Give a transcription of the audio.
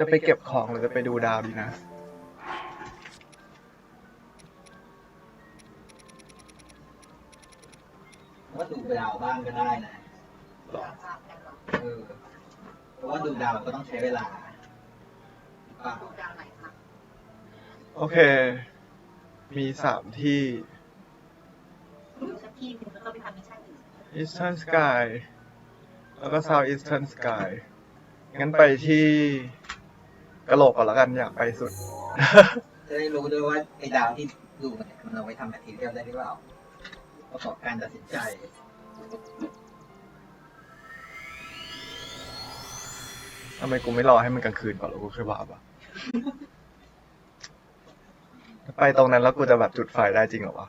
จะไปเก็บของหรือจะไปดูดาวดีนะ ว่าดูดาวบ้างก็ได้นะเออเพราะว่าดูดาวก็ต้องใช้เวลาอะดูดาวไหนคะโอเค มีสามที่ดูสักที่หนึงแล้วก็ไปทำมิชชั่นอื่น Eastern Sky แล้วก็ South Eastern Sky งั้นไปที่ กะโหลกก่อนแล้วกันอยากไปสุด จะได้รู้ด้วยว่าไอ้ดาวที่ดูมันเนี่ยมันเอาไว้ทำแมททีเรียลได้หรือเปล่าประกอบการตัดสินใจ ทำไมกูไม่รอให้มันกลางคืนก่อนแล้วกูค่อยว่าปะไปตรงนั้นแล้วกูจะแบบจุดไฟได้จริงเหรอวะ